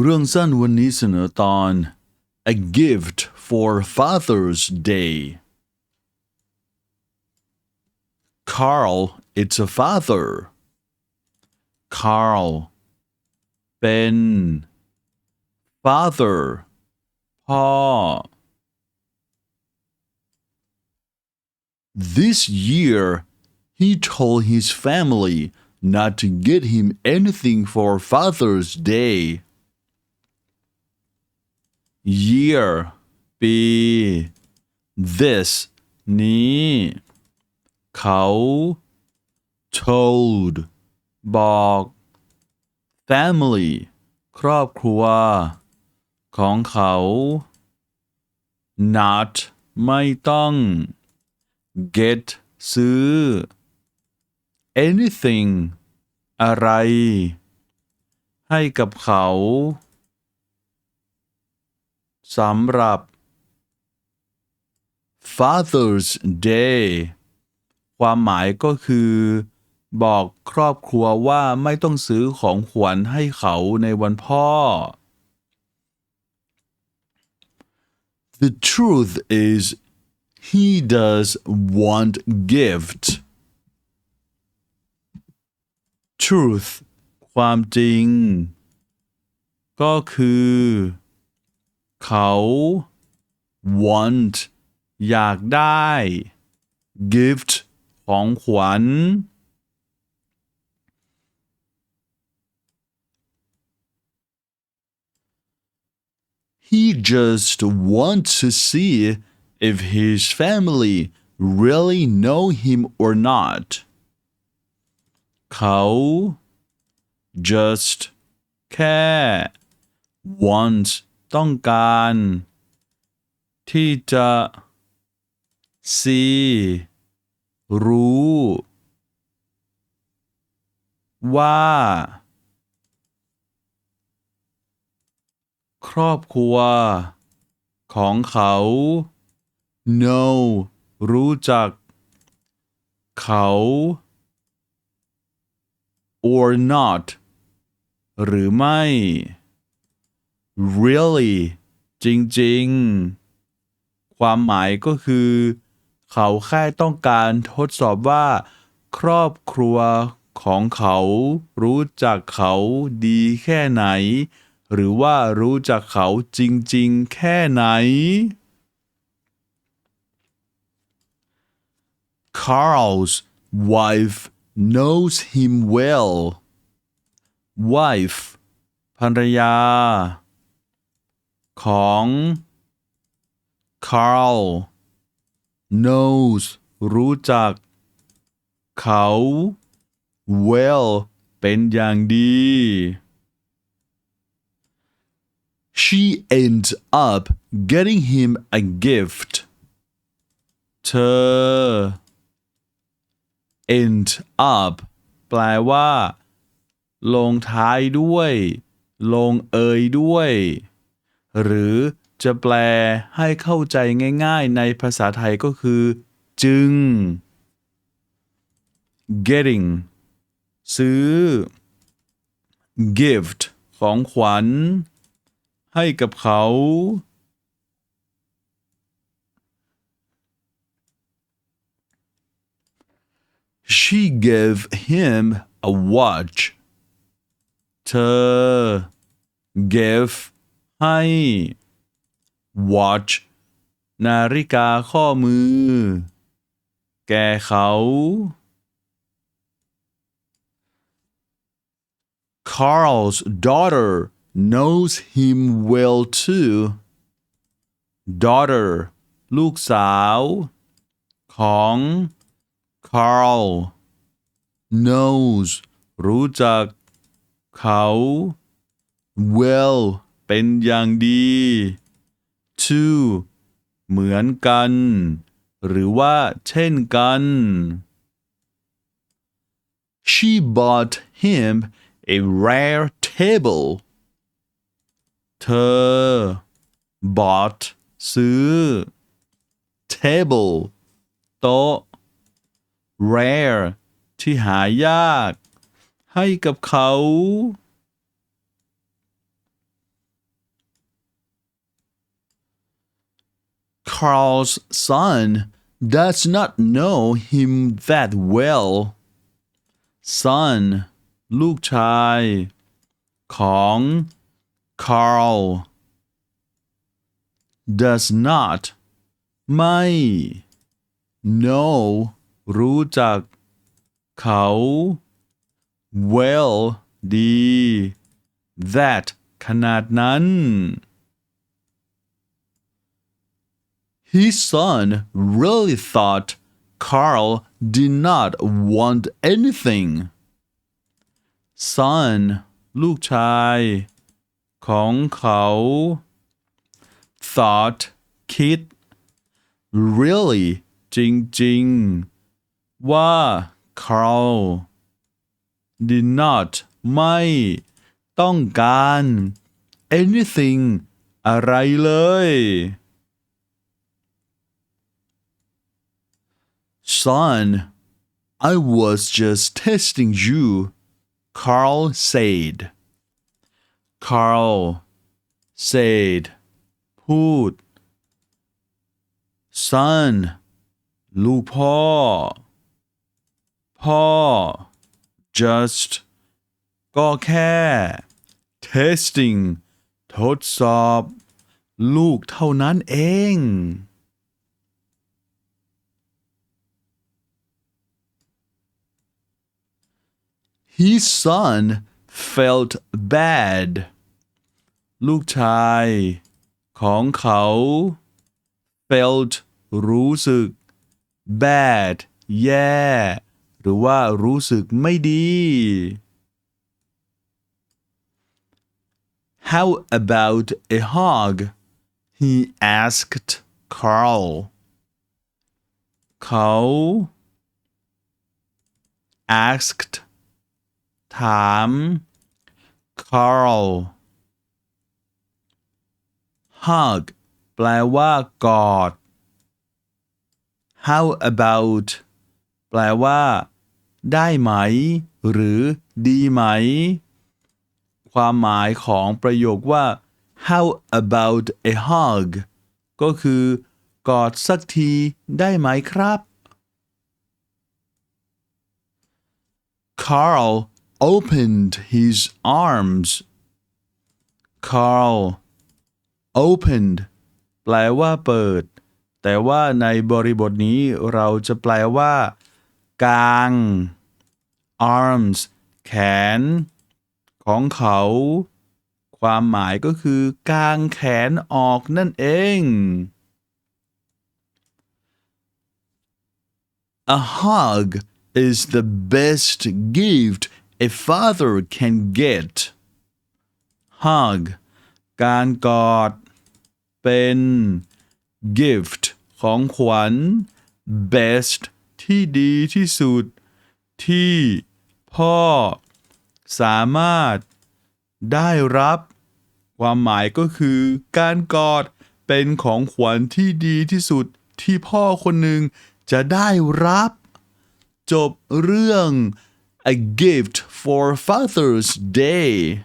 เรื่องสั้นวันนี้เสนอตอน A gift for Father's Day Carl it's a father Carl เป็น father พ่อ This year, he told his family not to get him anything for Father's Day. Year ปี this นี้ เขา told บอก family ครอบครัว ของเขา not ไม่ต้อง get ซื้อ anything อะไร ให้กับเขา สำหรับ Father's Day ความหมายก็คือ บอกครอบครัวว่าไม่ต้องซื้อของขวัญให้เขาในวันพ่อ The truth is he does want gift truth ความจริง ก็คือ เขา want อยากได้ gift ของขวัญ He just wants to see if his family really know him or not. เขา just แค่ want ต้องการ ที่จะ see รู้ ว่า ครอบครัว ของเขา know รู้จัก เขา or not หรือไม่ really จริง ๆ ความหมายก็คือ เขาแค่ต้องการทดสอบว่า ครอบครัวของเขารู้จักเขาดีแค่ไหน หรือว่ารู้จักเขาจริง ๆ แค่ไหน Carl's wife knows him well. Wife ภรรยา ของ Carl knows รู้จัก เขา well เป็นอย่างดี She ends up getting him a gift. เธอ end up แปลว่า ลงท้ายด้วย ลงเอยด้วย หรือจะแปลให้เข้าใจง่าย ๆ ในภาษาไทยก็คือ จึง getting ซื้อ gift ของขวัญ ให้กับเขา She gave him a watch. เธอ gave ให้ watch นาฬิกาข้อมือ แก่เขา Carl's daughter knows him well too. Daughter ลูกสาว ของ Carl knows รู้จัก เขา well เป็นอย่างดี to เหมือนกัน หรือว่าเช่นกัน She bought him a rare table เธอ bought ซื้อ table โต๊ะ rare ที่หายาก ให้กับเขา Carl's son does not know him that well son ลูกชาย ของ Carl does not ไม่ know รู้จัก เขา well ดี that ขนาดนั้น His son really thought Carl did not want anything. Son ลูกชาย ของเขา thought คิด really จริงๆ ว่า Carl did not ไม่ต้องการ anything อะไรเลย Son, I was just testing you, Carl said. Carl said พูด Son ลูกพ่อ พ่อ just ก็แค่ testing ทดสอบ ลูกเท่านั้นเอง His son felt bad ลูกชาย ของเขา felt รู้สึก bad แย่ หรือว่ารู้สึกไม่ดี How about a hug? He asked Carl. เขา asked ถาม Carl hug แปลว่ากอด How about แปลว่า ได้ไหม หรือดีไหม ความหมายของประโยคว่า How about a hug ก็คือ กอดสักทีได้ไหมครับ Carl opened his arms. Carl opened แปลว่าเปิด แต่ว่าในบริบทนี้เราจะแปลว่า กาง arms แขน ของเขา ความหมายก็คือกางแขนออกนั่นเอง A hug is the best gift a father can get. Hug การกอด เป็น gift ของขวัญ best ที่ดีที่สุด ที่พ่อ สามารถ ได้รับ ความหมายก็คือ การกอด เป็นของขวัญที่ดีที่สุด ที่พ่อคนหนึ่งจะได้รับ จบเรื่อง A gift for Father's Day